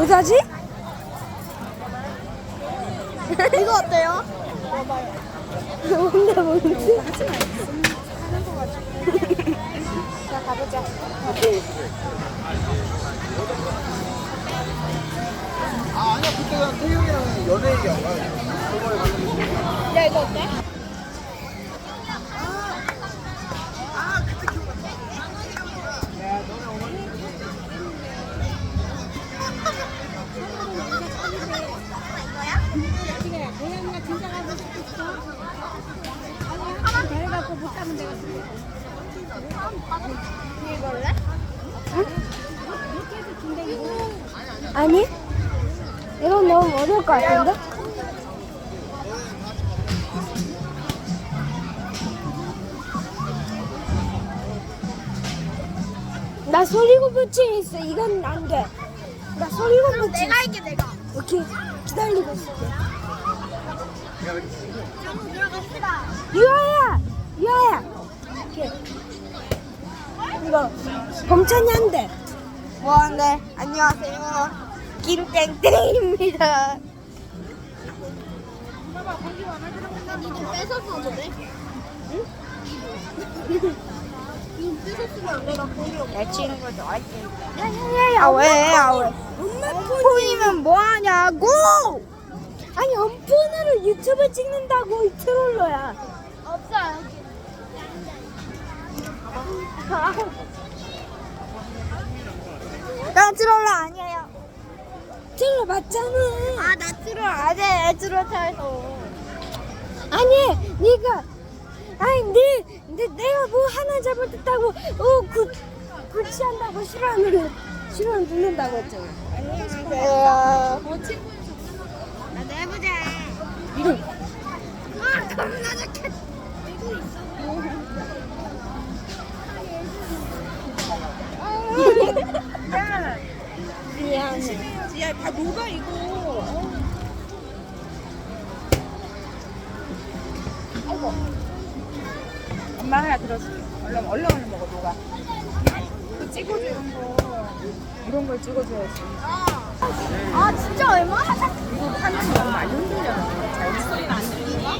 뭐 사지? 이거 어때요? 뭔데 뭔데? 자 가보자. 아 아니야 그때가 태경이랑 연애 얘기한 거야 야 이거 어때? 해갖고 못 가면 내가. 이걸래? 밑에서 준대 이거. 아니? 이건 너무 어려울 것 같은데? 나 소리고부증 있어. 이건 안 돼. 나 소리고부증. 내가 할게 내가. 오케이. 기다리고 들어갑시다. 유아야! 유아야! 오케이. 이거 범찬이한테. 뭐하는데? 안녕하세요. 김땡땡입니다. 니좀 뺏었어도 돼? 응? 이거 뺏었으면 내가 내 친구도 할게. 야야야야. 아 왜? 아 왜? 엄마 폰이면 뭐하냐고! 아니 엄폰으로 유튜브 찍는다고 이 트롤러야. 없어요. 나 트롤러 아니에요. 트롤러 맞잖아. 아, 나 트롤 안 해. 트롤 타서. 아니 네가 아니 네, 네 내가 뭐 하나 잘못했다고 어굿 굿치한다고 싫어하는 싫어하는 듣는다고 했잖아. 안녕하세요. 나도 해보자. 아, 겁나 좋겠다. 미안해. 야, 다 녹아 이거. 아이고. 엄마 하나 들어줄게. 얼른 얼른 얼른 먹어 녹아. 그 찍어줘 이런 거. 이런 걸 찍어줘야지. 아, 진짜 얼마나 잘 이거 하면 너무 많이 흔들잖아. 잘 소리는 안 들리나?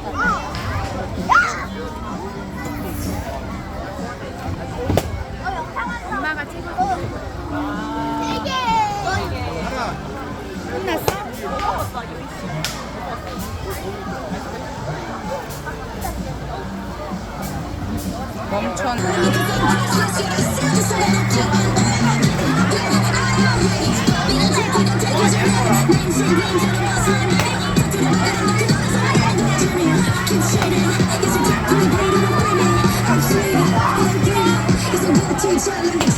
엄마가 찍어줘. 세 끝났어? 멈춰. Silent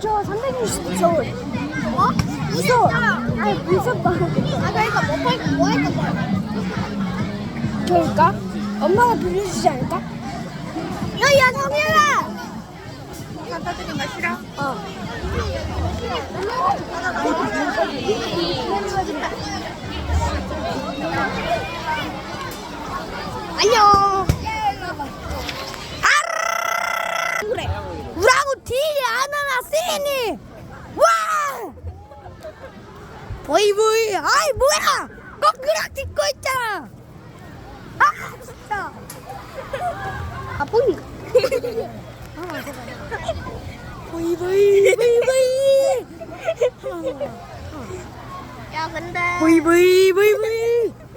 저 360도 어? 무서워. 아니, 무섭다. 아 그러니까 못할거 뭐할까 봐. 그러니까? 엄마가 빌려주지 않을까? 야 야 성현아. 갖다 주는 거 싫어? 어. 안녕. 아나나스니. 와. 보이 보이. 아이 뭐야? 거꾸락 찍고 있잖아. 아 진짜. 아 보이. 보이 보이 보이 보이. 야 근데. 보이 보이 보이 보이 근데.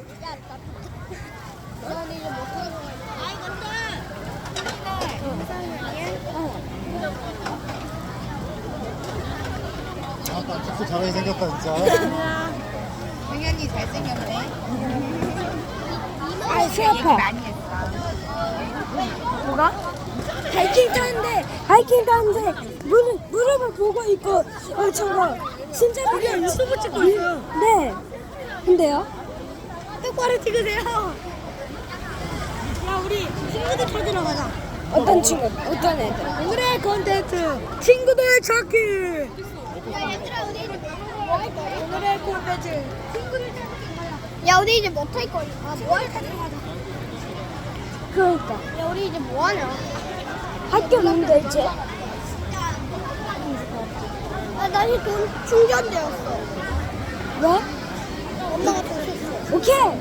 아까 축구 잘하게 생겼다 진짜. 당연히 잘생겼네. 아, 새 얘기 아파. 많이 했어. 뭐가? 하이킹 타는데 하이킹 타는데 무릎 무릎을 보고 있고 어 저거 진짜 우리 유튜브 찍고 있어요. 네. 근데요? 똑바로 찍으세요. 야 우리 친구들 찾으러 가자. 어떤 친구? 어떤 애들? 오늘의 컨텐츠 친구들 찾기. 오늘의 찾기. 야 우리 이제 못할 거야. 아 뭐할 찾으러 가자. 그러니까 야 우리 이제 뭐 하냐? 학교 이제. 아 다시 돈 충전되었어. 왜? 엄마가 돈 줬어. 오케이.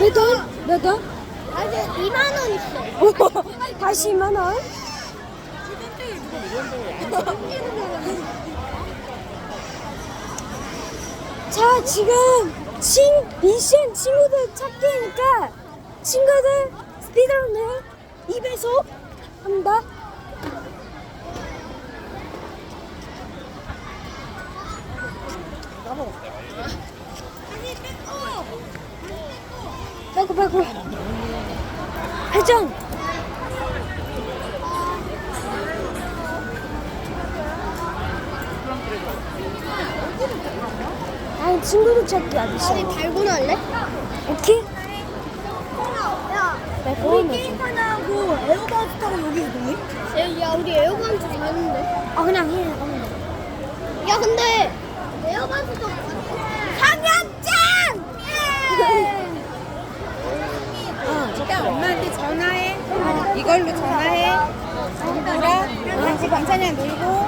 몇 원? 몇 원? 아직 2만 원 있어. 다시 2만 원. 자 지금 친 미션 친구들 찾기니까 친구들 스피드런을 2배속 합니다. 빼고 빼고 찾기 아저씨 우리 달고나 할래? 오케이? 야, 빼고 우리 게임 하나 하고 에어바운스 타고 여기 이동해? 야, 우리 에어바운스 가는데. 아 그냥 해 야, 근데 에어바운스 도 상현짱! 일단 엄마한테 전화해. 이걸로 전화해. 놀아. 같이 방찬이랑 놀고.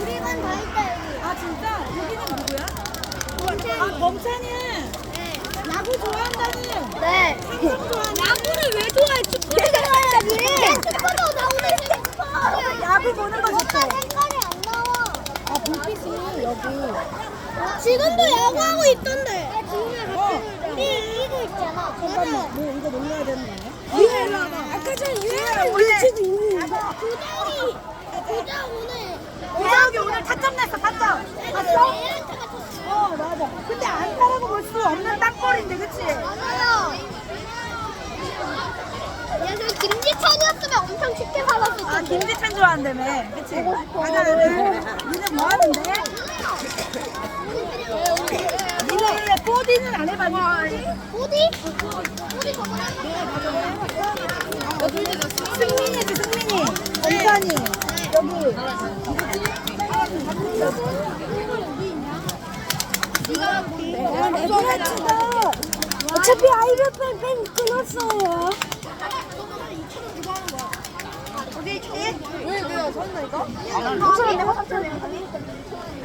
우리만 다 있다, 여기. 아 진짜? 여기는 누구야? 범찬이. 아 범찬이. 네. 야구 좋아한다는. 네. 야구를 왜 좋아해? 축구 좋아해야지. 축구도 나 오늘 싶어. 야구 보는 거 좋대. 색깔이 안 나와. 아 불빛이 여기 지금도 야구하고 있던데. 야, 지금이야, 우리 이기고 있잖아. 맞아. 뭐 이거 놀려야 되는 거 일로 와봐. 아까 전에 유해랑 위치도 있는데 구장이, 구장 오늘. 구자욱이 오늘 타점 냈어 타점. 봤어? 어 맞아. 근데 안 타라고 볼 수 없는 땅볼인데 그치? 맞아요. 야, 저 김지찬이었으면 엄청 쉽게 살았을 텐데. 아, 김지찬 좋아한다며. 그치? 가자. 니네 뭐 하는데? 4D는 안 해봤니? 어디? 어디 저번에 승민이지, 승민이. 원산이. 여기. 아, 레브라츠가 어차피 아이돌 팬 끊었어요.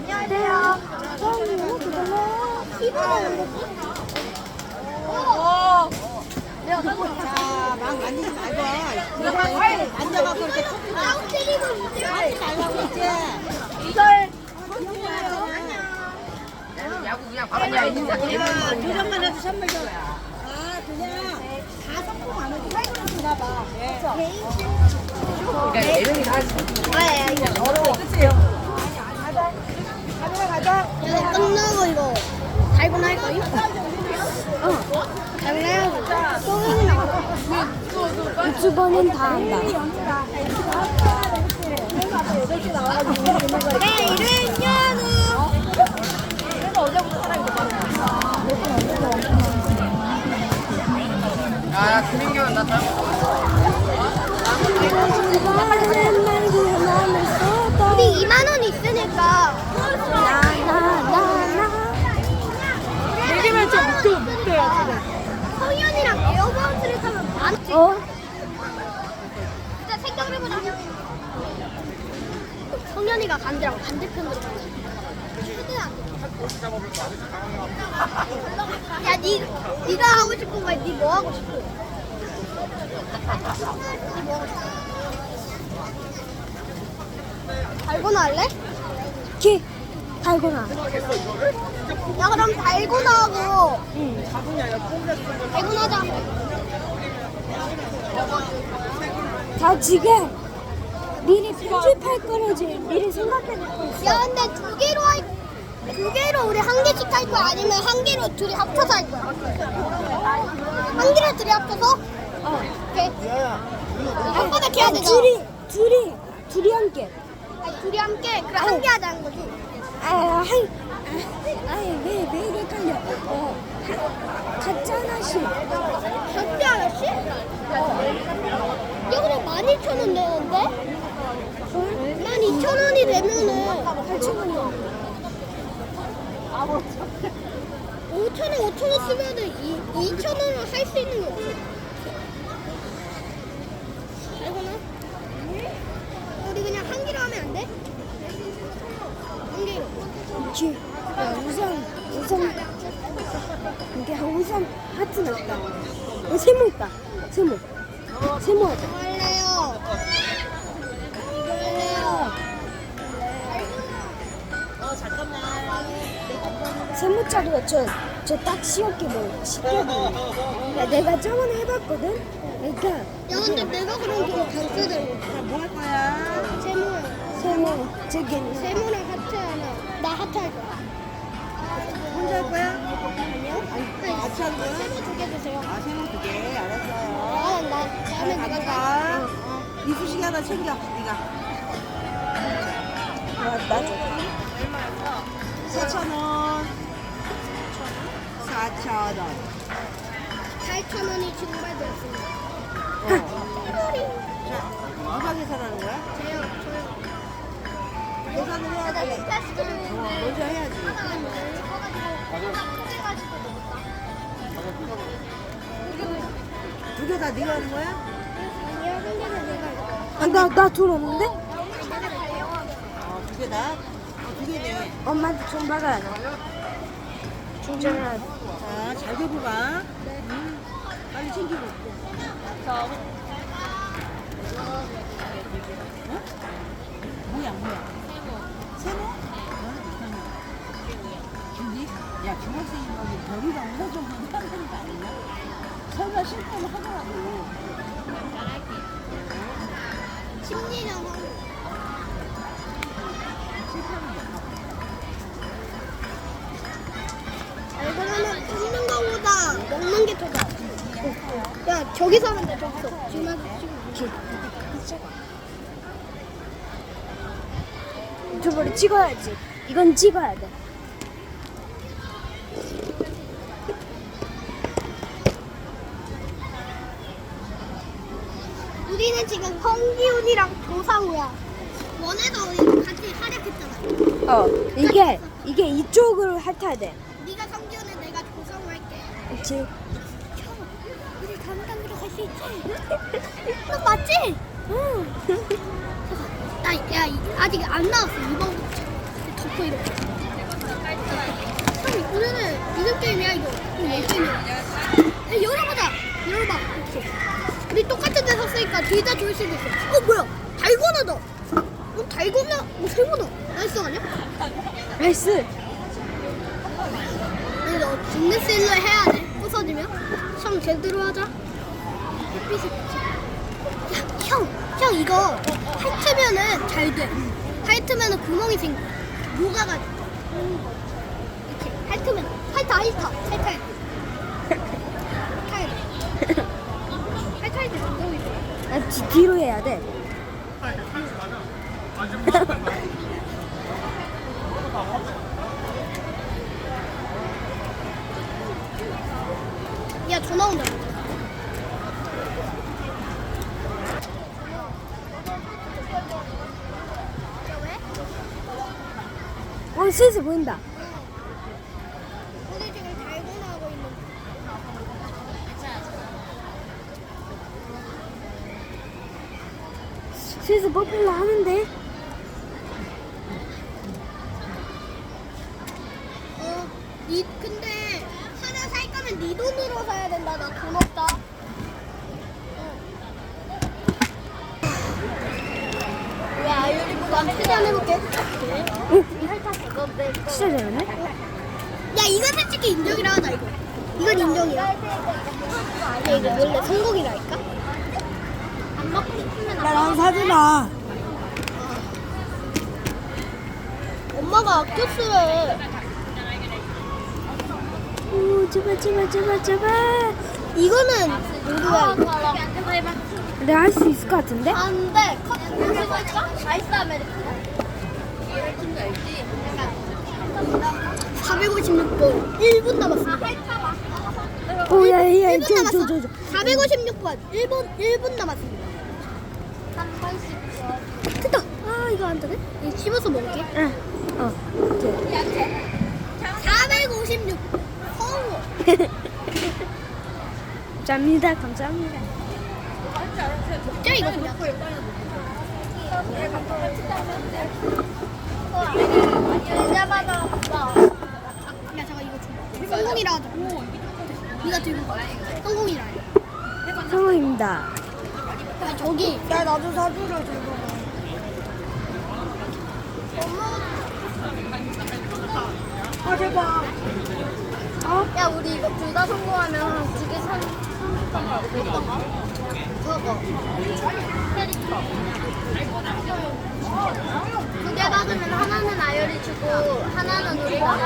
안녕하세요. 저는 그 걸로 자막 만지지 말고 이렇게 앉아갖고 이렇게 있지. 하지 말라고 이제 도전만 해도 선물 줘. 아 그냥 다 성공 안 하고 살고 주나 봐. 이거 끝나고 이거 달고나 할 거임? 어. 달고나. 유튜버는 다 한다. 내 이름 연우. 아, 김민규는 나 마음을 쏟아. 우리 2만 원 있으니까. 어? 진짜 생각을 해보자. 성현이가 간대랑 반대편으로. 최대한. 야, 니, 니가 하고 싶은 거야. 니 뭐 하고 싶어? 니뭐 하고 싶어? 달고나 할래? 키 달고나. 야, 그럼 달고나 하고. 달고나 하자. 자 지금 미리 편집할 거라지 미리 생각해놓고 있어. 야, 근데 두 개로 할, 두 개로 우리 한 개씩 할 거야? 아니면 한 개로 둘이 합쳐서 할 거야? 한 개로 둘이 합쳐서? 어. 오케이. 한 번에 해야 아니, 되잖아. 둘이 둘이 둘이 함께. 아니, 둘이 함께 그래 한개 하자는 거지. 아, 한, 아, 아니, 왜, 깔려? 어, 하- 각자 하나씩. 각자 하나씩? 야, 그래 12,000원 되는데? 12,000원이 되면은 8,000원이야. 5,000원, 5,000원 쓰면은 2,000원을 할 수 있는 게 없어. 알거나? 우리 그냥 한 개로 하면 안 돼? 한 개로. 그치. 야, 우선, 우선. 하트 났다. 어, 세모 있다. 세모. 세모 하자. 할래요. 할래요. 세모자도 저, 저딱 쉬웠게 뭐, 쉽게 뭐. 야, 내가 저번에 해봤거든? 그러니까, 야, 근데 내가 그럼 좀 단수되고. 뭐할 거야? 세모야. 세모, 저기, 세모랑 하트 하나. 나 하트 할 거야. 혼자 할 거야? 아니요? 아니, 같이 할 거야? 세모 두개 주세요. 아 세모 두 개 알았어요. 아, 나 다음에 잘 내가 가져가. 이쑤시개 하나 챙겨 네가. 나, 나, 4천 원. 4천 원. 8천 원이 증발되었습니다. 누가 계산하는 거야? 저요, 저요. 계산을. 테스트를 어, 먼저 해야지. 두 개 다 네가 하는 거야? 아, 나, 나 돈 없는데? 내가 달려고 하게. 어, 두 개 다? 어, 두 개네. 엄마한테 돈 받아야 돼. 충전해야 돼. 자, 잘 들고 가. 음, 빨리 챙기고. 어? 뭐야, 뭐야? 세모. 근데, 야, 중학생이면 별이랑 우선 좀 되는 거 아니냐? 설마 실패를 하더라도. 그러면 굽는 거보다 먹는 게 더 나아. 야, 야 저기서 하면 돼 저기서 지금 하 지금 유튜브를 찍어야지. 이건 찍어야 돼. 우리는 지금 성기훈이랑 조상우야 원에서 우리 같이 활약했잖아 어, 이게 이게 이쪽으로 핥아야 돼. 네가 성기훈은 내가 조상우 할게 그렇지. 우리 단계로 갈 수 있지? 너 맞지? 응. 아직 안 나왔어. 이번부터. 덮어, 이렇게. 형, 우리는 이름 게임이야, 이거. 이거 얘 게임이야. 야, 열어보자. 열어봐. 이렇게. 우리 똑같은 데 섰으니까 뒤다 좋을 수도 있어. 어, 뭐야? 달고나다. 어, 달고나. 어, 세모다. 나이스 아니야? 나이스. 아니, 너 빅네스 일로 해야 돼. 부서지면. 형, 제대로 하자. 햇빛이 야, 형, 형 이거 핥으면은 잘 돼. 핥으면은 구멍이 생겨. 녹아가. 이렇게 핥으면 핥아, 핥아, 핥아야 돼. 핥아야 돼. 핥아야 돼. 아, 뒤, 뒤로 해야 돼. 야, 전화 온다. 어, 슬슬 보인다. 우리 지금 달고나 하고 있는. 슬슬 뽑힐라 하는데. 어, 니 근데 하나 살 거면 네 돈으로 사야 된다. 나 돈 없다. 왜 아유리보다 최대한 해볼게. 진짜 잘하네. 야 이건 솔직히 인정이라 하자 이거. 이건 인정이야. 야 이거 원래 성공이라니까. 안 먹고 싶으면 안 나랑 사주라. 엄마가 아껴 쓰래. 오, 제발, 제발, 제발, 제발. 이거는 누구야 이거? 내가 할 수 있을 것 같은데? 안 돼. 컷 이거 할까? 아이스 아메리카노. 456번 1분 남았습니다. 오, 야, 야, 야, 1분 저, 남았어. 저, 저, 저. 456번 1분 1분 남았습니다. 됐다. 아 이거 안 되네. 이거 씹어서 먹을게. 응. 어, 오케이. 456 성우. 감사합니다, 감사합니다. 진짜 이거 그냥. 야 잠깐 이거 줘. 성공이라 하자. 네가 들고 가. 성공이라 해. 성공입니다. 야 저기. 야 나도 사주라 저거. 아 제발. 야 우리 이거 둘 다 성공하면 두개 산. 어떤 거? 그거. 캐릭터. 두 개 받으면 하나는 아열이 주고 하나는 우리가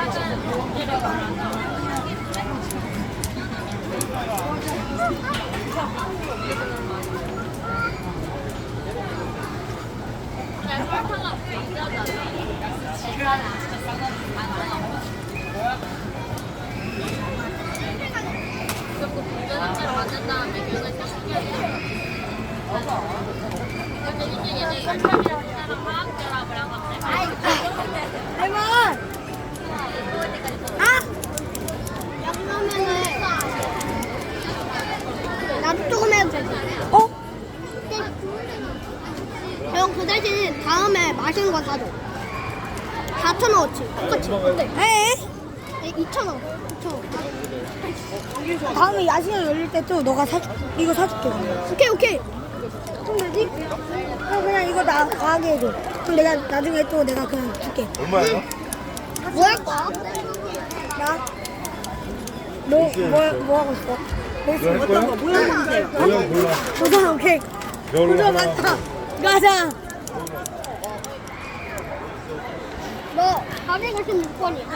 그러면은 나도 조금 해도 되지? 어? 형, 그 대신 맛있는 거 사줘. 4,000원어치. 똑같이. 어때? 에? 2,000원. 2,000원. 다음에 야시장 열릴 때 또 너가 사 이거 사줄게. 오케이, 오케이. 좀 되지? 형 그냥 이거 나 가게 해줘. 그럼 내가 나중에 또 내가 그냥 줄게. 얼마야? 뭐할 거야? 나? 너 뭐 뭐 하고 싶어? 뭐 이거 할 거야? 모양 골라. 보자 오케이. 하나. 맞다. 가자. 너 456번이야.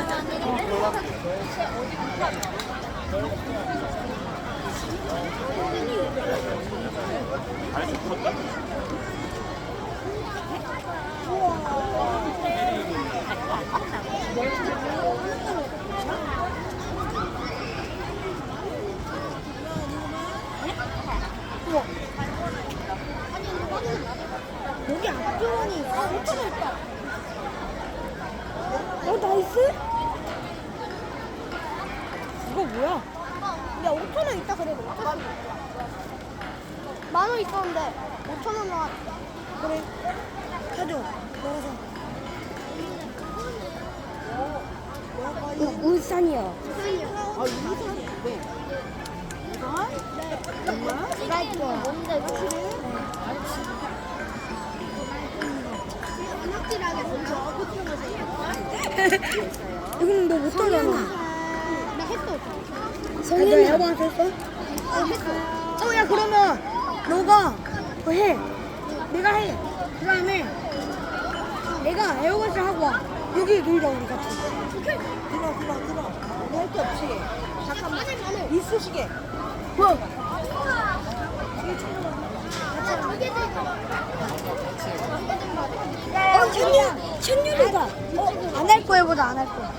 여기 앞주머니 있어. 5천 원 있다. 어 나이스? 이거 뭐야? 야 5천 원 있다 그래도 5천 원. 만원 있었는데 5천 원 나왔다. 그래. 사줘. 너가 사. 우, 울산이요. 아, 이거 왜? 브라이트 뭔데 이거? 확실하 이건 너 못하잖아. 나 했어. 성현이 에어컨 했어? 어 했어. 어, 야, 그러면 너가 그거 해. 내가 해. 그 다음에 내가 에어컨을 하고 와. 여기 놀자, 우리 같이. 들어, 들어, 들어. 할게 없지. 잠깐만. 이쑤시개. 뭐? 어, 천유, 천유리다. 어, 안 할 거야, 보다 안 할 거야.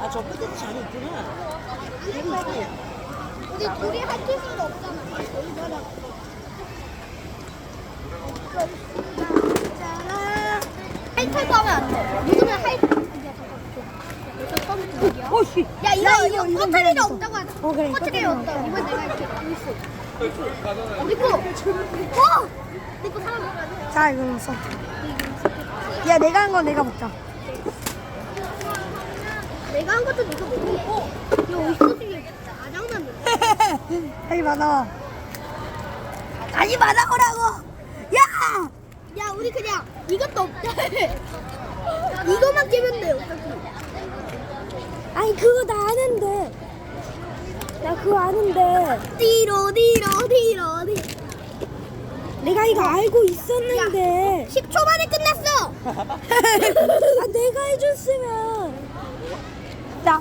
아, 저 끝에도 자리 있구나. 우리 둘이 할 수가 없잖아. 하이탈 하면 안 돼. 누구면 하이. 어, 씨. 야 이거 이거 이건 퍼트리가 내가 없다고 하자. 어, 그래, 퍼트리가 퍼트리가 없다. 이번 내가 이렇게 있어. 니코. 어. 니코 사람. 자, 이거 먹어. 야, 내가 한거 내가 먹자. 내가 한 것도 니가 먹고. 야 이소중에 아장난이야. 하지 마라. 하지 말라고라고. 야! 야 우리 그냥 이것도 없다. 이거만 깨면 돼요. 아니, 그거 나 아는데. 나 그거 아는데. 뒤로 뒤로 뒤로 뒤. 내가 이거 알고 있었는데. 10초 만에 끝났어. 아, 내가 해줬으면. 나.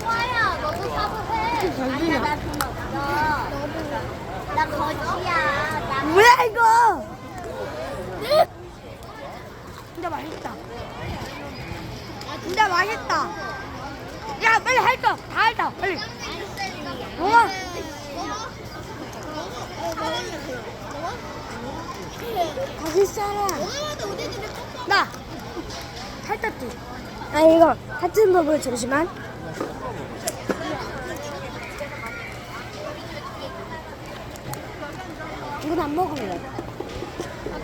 소아야, 너도. 아니야, 나돈 없어. 너도. 나 거지야. 나 뭐야, 이거? 진짜 맛있다. 진짜 맛있다. 야, 빨리 할까? 다 할까? 빨리. 먹어. 가질 사람. 나. 탈타트. 아, 이거 같은 법을 잠시만. 이건 안 먹을래.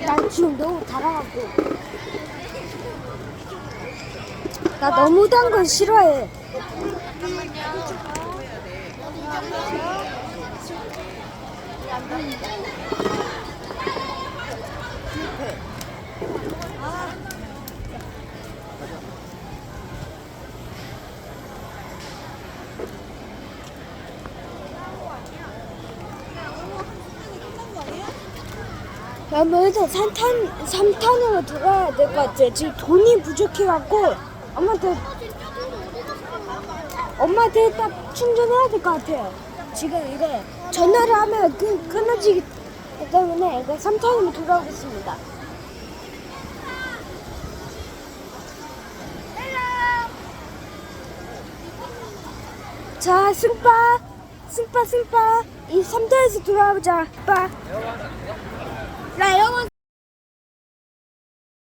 난 지금 너무 달아갖고. 나 너무 단건 싫어해. 나 먼저 3탄, 3탄으로 들어야 될 것 같아. 지금 돈이 부족해갖고 엄마한테 엄마한테 딱 충전해야 될 것 같아요. 지금 이거 전화를 하면 그, 끊어지기 때문에 이거 3탄으로 돌아오겠습니다. 자, 승빠, 승빠, 승빠. 이 3도에서 돌아오자, 빠. 나 영원